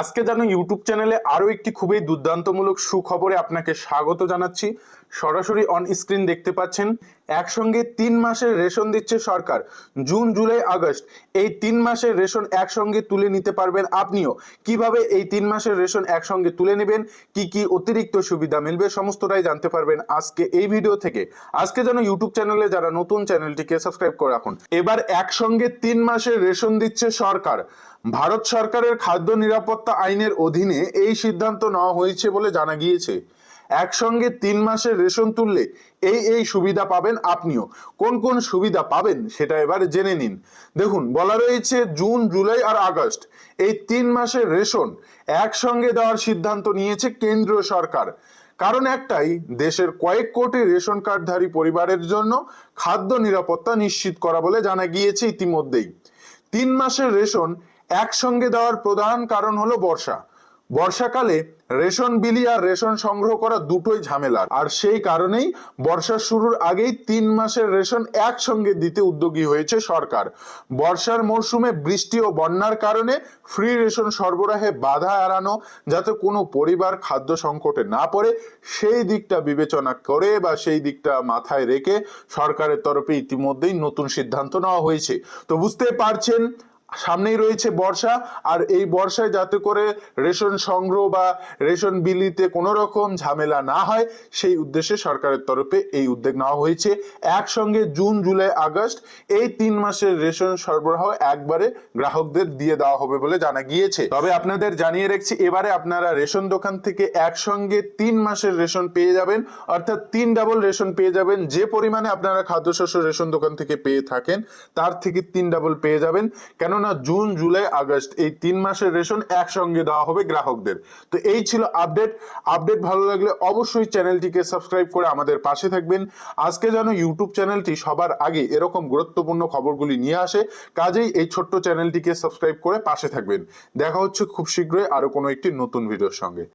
আজকে জানো ইউটিউব চ্যানেলে আরও একটি খুবই দুর্দান্তমূলক সুখবরে আপনাকে স্বাগত জানাচ্ছি। সরাসরি অন স্ক্রিন দেখতে পাচ্ছেন। একসঙ্গে তিন মাসের রেশন দিচ্ছে সরকার। জুন, জুলাই, আগস্ট, এই তিন মাসের রেশন একসঙ্গে তুলে নিতে পারবেন আপনিও। কীভাবে এই তিন মাসের রেশন একসঙ্গে তুলে নেবেন? কি কি অতিরিক্ত সুবিধা মিলবে? সমস্তটাই জানতে পারবেন আজকে এই ভিডিও থেকে। আজকে যেন ইউটিউব চ্যানেলে যারা নতুন চ্যানেলটিকে সাবস্ক্রাইব করে রাখুন। এবার একসঙ্গে তিন মাসের রেশন দিচ্ছে সরকার। ভারত সরকারের খাদ্য নিরাপত্তা আইনের অধীনে এই সিদ্ধান্ত নেওয়া হয়েছে বলে জানা গিয়েছে। একসঙ্গে তিন মাসের রেশন তুললে এই এই সুবিধা পাবেন আপনিও। কোন কোন সুবিধা পাবেন সেটা এবার জেনে নিন। দেখুন, বলা রয়েছে জুন, জুলাই আর আগস্ট এই তিন মাসের রেশন একসঙ্গে দেওয়ার সিদ্ধান্ত নিয়েছে কেন্দ্রীয় সরকার। কারণ একটাই, দেশের কয়েক কোটি রেশন কার্ডধারী পরিবারের জন্য খাদ্য নিরাপত্তা নিশ্চিত করা বলে জানা গিয়েছে ইতিমধ্যেই। তিন মাসের রেশন একসঙ্গে দেওয়ার প্রধান কারণ হলো বর্ষা। বর্ষাকালে রেশন বিলি আর রেশন সংগ্রহ করা দুটোই ঝামেলা। আর সেই কারণেই বর্ষা শুরুর আগেই তিন মাসের রেশন একসঙ্গে দিতে উদ্যোগী হয়েছে সরকার। বর্ষার মরশুমে বৃষ্টি ও বন্যার কারণে ফ্রি রেশন সরবরাহে বাধা এড়ানো, যাতে কোনো পরিবার খাদ্য সংকটে না পড়ে, সেই দিকটা বিবেচনা করে বা সেই দিকটা মাথায় রেখে সরকারের তরফে ইতিমধ্যেই নতুন সিদ্ধান্ত নেওয়া হয়েছে। তো বুঝতে পারছেন সামনেই রয়েছে বর্ষা, আর এই বর্ষায় যাতে করে রেশন সংগ্রহ বা রেশন বিলিতে কোনো রকম ঝামেলা না হয়, সেই উদ্দেশ্যে সরকারের তরফে এই উদ্যোগ নেওয়া হয়েছে। একসঙ্গে জুন, জুলাই, আগস্ট, এই তিন মাসের রেশন সরবরাহ একবারে গ্রাহকদের দিয়ে দেওয়া হবে বলে জানা গিয়েছে। তবে আপনাদের জানিয়ে রাখছি, এবারে আপনারা রেশন দোকান থেকে একসঙ্গে তিন মাসের রেশন পেয়ে যাবেন, অর্থাৎ তিন ডাবল রেশন পেয়ে যাবেন। যে পরিমাণে আপনারা খাদ্যশস্য রেশন দোকান থেকে পেয়ে থাকেন, তার থেকে তিন ডাবল পেয়ে যাবেন। কেননা জুন, জুলাই, আগস্ট এই তিন মাসের রেশন একসঙ্গে দেওয়া হবে গ্রাহকদের। তো এই ছিল আপডেট। আপডেট ভালো লাগলে অবশ্যই চ্যানেলটিকে সাবস্ক্রাইব করে আমাদের পাশে থাকবেন। আজকে যেন ইউটিউব চ্যানেলটি সবার আগে এরকম গুরুত্বপূর্ণ খবরগুলি নিয়ে আসে, কাজেই এই ছোট্ট চ্যানেলটিকে সাবস্ক্রাইব করে পাশে থাকবেন। দেখা হচ্ছে খুব শীঘ্রই আরও কোনো একটি নতুন ভিডিওর সঙ্গে।